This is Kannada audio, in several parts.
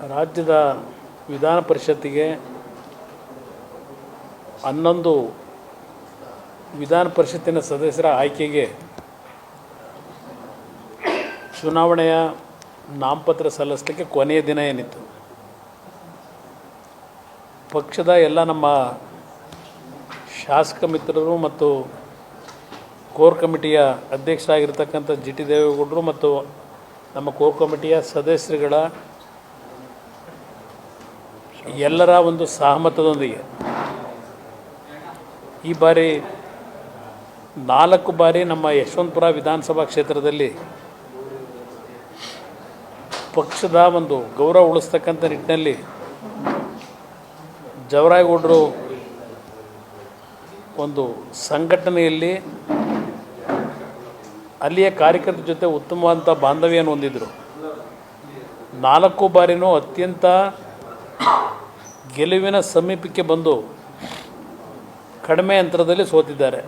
ರಾಜ್ಯದ ವಿಧಾನ ಪರಿಷತ್ತಿಗೆ ಹನ್ನೊಂದು ವಿಧಾನ ಪರಿಷತ್ತಿನ ಸದಸ್ಯರ ಆಯ್ಕೆಗೆ ಚುನಾವಣೆಯ ನಾಮಪತ್ರ ಸಲ್ಲಿಸಲಿಕ್ಕೆ ಕೊನೆಯ ದಿನ ಏನಿತ್ತು? ಪಕ್ಷದ ಎಲ್ಲ ನಮ್ಮ ಶಾಸಕ ಮಿತ್ರರು ಮತ್ತು ಕೋರ್ ಕಮಿಟಿಯ ಅಧ್ಯಕ್ಷರಾಗಿರ್ತಕ್ಕಂಥ ಜಿ ಟಿ ದೇವೇಗೌಡರು ಮತ್ತು ನಮ್ಮ ಕೋರ್ ಕಮಿಟಿಯ ಸದಸ್ಯರುಗಳ ಎಲ್ಲರ ಒಂದು ಸಹಮತದೊಂದಿಗೆ. ಈ ಬಾರಿ ನಾಲ್ಕು ಬಾರಿ ನಮ್ಮ ಯಶವಂತಪುರ ವಿಧಾನಸಭಾ ಕ್ಷೇತ್ರದಲ್ಲಿ ಪಕ್ಷದ ಒಂದು ಗೌರವ ಉಳಿಸ್ತಕ್ಕಂಥ ನಿಟ್ಟಿನಲ್ಲಿ ಜವರಾಯಗೌಡರು ಒಂದು ಸಂಘಟನೆಯಲ್ಲಿ ಅಲ್ಲಿಯ ಕಾರ್ಯಕರ್ತರ ಜೊತೆ ಉತ್ತಮವಾದಂಥ ಬಾಂಧವ್ಯವನ್ನು ಹೊಂದಿದ್ದರು ನಾಲ್ಕು ಬಾರಿನೂ ಅತ್ಯಂತ ಗೆಲುವಿನ ಸಮೀಪಕ್ಕೆ ಬಂದು ಕಡಿಮೆ ಅಂತರದಲ್ಲಿ ಸೋತಿದ್ದಾರೆ.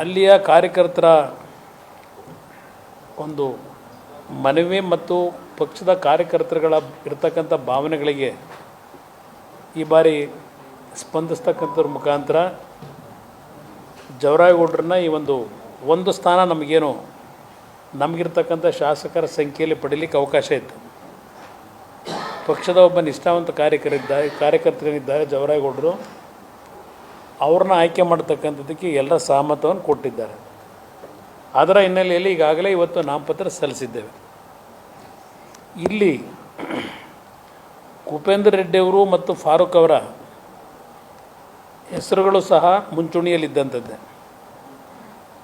ಅಲ್ಲಿಯ ಕಾರ್ಯಕರ್ತರ ಒಂದು ಮನವಿ ಮತ್ತು ಪಕ್ಷದ ಕಾರ್ಯಕರ್ತರುಗಳ ಇರತಕ್ಕಂಥ ಭಾವನೆಗಳಿಗೆ ಈ ಬಾರಿ ಸ್ಪಂದಿಸ್ತಕ್ಕಂಥವ್ರ ಮುಖಾಂತರ ಜವರಾಯಗೌಡ್ರನ್ನ ಈ ಒಂದು ಒಂದು ಸ್ಥಾನ ನಮಗೇನು ನಮಗಿರ್ತಕ್ಕಂಥ ಶಾಸಕರ ಸಂಖ್ಯೆಯಲ್ಲಿ ಪಡೀಲಿಕ್ಕೆ ಅವಕಾಶ ಇತ್ತು. ಪಕ್ಷದ ಒಬ್ಬ ನಿಷ್ಠಾವಂತ ಕಾರ್ಯಕರಿದ್ದಾರೆ ಕಾರ್ಯಕರ್ತರಿದ್ದಾರೆ ಜವರಾಯಗೌಡರು ಅವ್ರನ್ನ ಆಯ್ಕೆ ಮಾಡ್ತಕ್ಕಂಥದ್ದಕ್ಕೆ ಎಲ್ಲ ಸಹಮತವನ್ನು ಕೊಟ್ಟಿದ್ದಾರೆ. ಅದರ ಹಿನ್ನೆಲೆಯಲ್ಲಿ ಈಗಾಗಲೇ ಇವತ್ತು ನಾಮಪತ್ರ ಸಲ್ಲಿಸಿದ್ದೇವೆ. ಇಲ್ಲಿ ಕುಪೇಂದ್ರ ರೆಡ್ಡಿಯವರು ಮತ್ತು ಫಾರೂಕ್ ಅವರ ಹೆಸರುಗಳು ಸಹ ಮುಂಚೂಣಿಯಲ್ಲಿದ್ದಂಥದ್ದೇ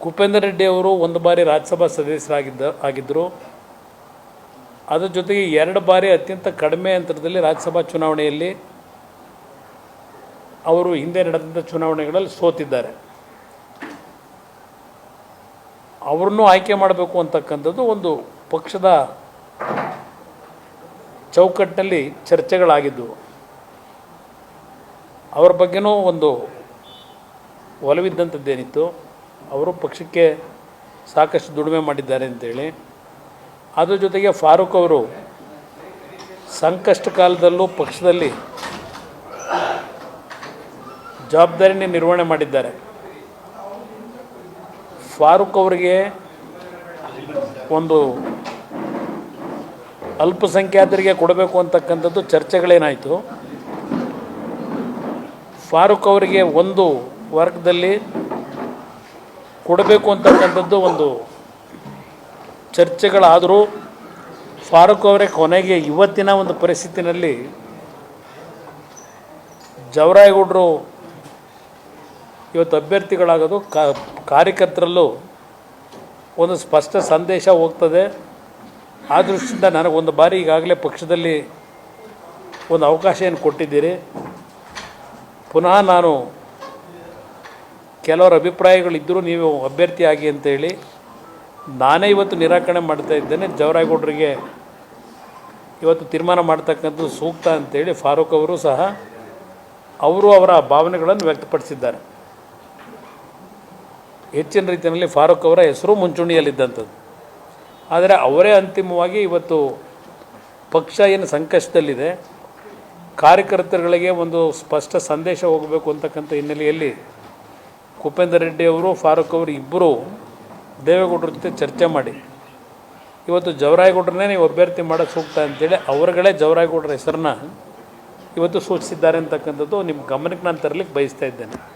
ಕುಪೇಂದ್ರ ರೆಡ್ಡಿ ಅವರು ಒಂದು ಬಾರಿ ರಾಜ್ಯಸಭಾ ಸದಸ್ಯರಾಗಿದ್ದ, ಆಗಿದ್ದರು. ಅದರ ಜೊತೆಗೆ ಎರಡು ಬಾರಿ ಅತ್ಯಂತ ಕಡಿಮೆ ಅಂತರದಲ್ಲಿ ರಾಜ್ಯಸಭಾ ಚುನಾವಣೆಯಲ್ಲಿ ಅವರು ಹಿಂದೆ ನಡೆದಂಥ ಚುನಾವಣೆಗಳಲ್ಲಿ ಸೋತಿದ್ದಾರೆ. ಅವ್ರನ್ನೂ ಆಯ್ಕೆ ಮಾಡಬೇಕು ಅಂತಕ್ಕಂಥದ್ದು ಒಂದು ಪಕ್ಷದ ಚೌಕಟ್ಟಿನಲ್ಲಿ ಚರ್ಚೆಗಳಾಗಿದ್ದವು ಅವರ ಬಗ್ಗೆನೂ ಒಂದು ಒಲವಿದ್ದಂಥದ್ದೇನಿತ್ತು ಅವರು ಪಕ್ಷಕ್ಕೆ ಸಾಕಷ್ಟು ದುಡಿಮೆ ಮಾಡಿದ್ದಾರೆ ಅಂತೇಳಿ. ಅದ್ರ ಜೊತೆಗೆ ಫಾರೂಕ್ ಅವರು ಸಂಕಷ್ಟ ಕಾಲದಲ್ಲೂ ಪಕ್ಷದಲ್ಲಿ ಜವಾಬ್ದಾರಿನೇ ನಿರ್ವಹಣೆ ಮಾಡಿದ್ದಾರೆ. ಫಾರೂಕ್ ಅವರಿಗೆ ಒಂದು ಅಲ್ಪಸಂಖ್ಯಾತರಿಗೆ ಕೊಡಬೇಕು ಅಂತಕ್ಕಂಥದ್ದು ಚರ್ಚೆಗಳೇನಾಯಿತು. ಫಾರೂಕ್ ಅವರಿಗೆ ಒಂದು ವರ್ಗದಲ್ಲಿ ಕೊಡಬೇಕು ಅಂತಕ್ಕಂಥದ್ದು ಒಂದು ಚರ್ಚೆಗಳಾದರೂ ಫಾರೂಕ್ ಅವರೇ ಕೊನೆಗೆ ಇವತ್ತಿನ ಒಂದು ಪರಿಸ್ಥಿತಿನಲ್ಲಿ ಜವರಾಯಗೌಡರು ಇವತ್ತು ಅಭ್ಯರ್ಥಿಗಳಾಗೋದು ಕಾರ್ಯಕರ್ತರಲ್ಲೂ ಒಂದು ಸ್ಪಷ್ಟ ಸಂದೇಶ ಹೋಗ್ತದೆ. ಆ ದೃಷ್ಟಿಯಿಂದ ನನಗೊಂದು ಬಾರಿ ಈಗಾಗಲೇ ಪಕ್ಷದಲ್ಲಿ ಒಂದು ಅವಕಾಶ ಏನು ಕೊಟ್ಟಿದ್ದೀರಿ. ಪುನಃ ನಾನು ಕೆಲವರ ಅಭಿಪ್ರಾಯಗಳಿದ್ದರೂ ನೀವು ಅಭ್ಯರ್ಥಿಯಾಗಿ ಅಂತೇಳಿ ನಾನೇ ಇವತ್ತು ನಿರಾಕರಣೆ ಮಾಡ್ತಾ ಇದ್ದೇನೆ. ಜವರಾಯಗೌಡರಿಗೆ ಇವತ್ತು ತೀರ್ಮಾನ ಮಾಡ್ತಕ್ಕಂಥದ್ದು ಸೂಕ್ತ ಅಂತೇಳಿ ಫಾರೂಕ್ ಅವರು ಸಹ ಅವರು ಅವರ ಭಾವನೆಗಳನ್ನು ವ್ಯಕ್ತಪಡಿಸಿದ್ದಾರೆ. ಹೆಚ್ಚಿನ ರೀತಿಯಲ್ಲಿ ಫಾರೂಕ್ ಅವರ ಹೆಸರು ಮುಂಚೂಣಿಯಲ್ಲಿದ್ದಂಥದ್ದು. ಆದರೆ ಅವರೇ ಅಂತಿಮವಾಗಿ ಇವತ್ತು ಪಕ್ಷ ಏನು ಸಂಕಷ್ಟದಲ್ಲಿದೆ, ಕಾರ್ಯಕರ್ತರುಗಳಿಗೆ ಒಂದು ಸ್ಪಷ್ಟ ಸಂದೇಶ ಹೋಗಬೇಕು ಅಂತಕ್ಕಂಥ ಹಿನ್ನೆಲೆಯಲ್ಲಿ ಕುಪೇಂದ್ರ ರೆಡ್ಡಿ ಅವರು, ಫಾರೂಕ್ ಅವರು ಇಬ್ಬರು ದೇವೇಗೌಡರ ಜೊತೆ ಚರ್ಚೆ ಮಾಡಿ. ಇವತ್ತು ಜವರಾಯಗೌಡ್ರನ್ನೇ ನೀವು ಅಭ್ಯರ್ಥಿ ಮಾಡೋಕ್ಕೆ ಸೂಕ್ತ ಅಂತೇಳಿ ಅವರುಗಳೇ ಜವರಾಯಗೌಡರ ಹೆಸರನ್ನ ಇವತ್ತು ಸೂಚಿಸಿದ್ದಾರೆ ಅಂತಕ್ಕಂಥದ್ದು ನಿಮ್ಮ ಗಮನಕ್ಕೆ ನಾನು ತರಲಿಕ್ಕೆ ಬಯಸ್ತಾ ಇದ್ದೇನೆ.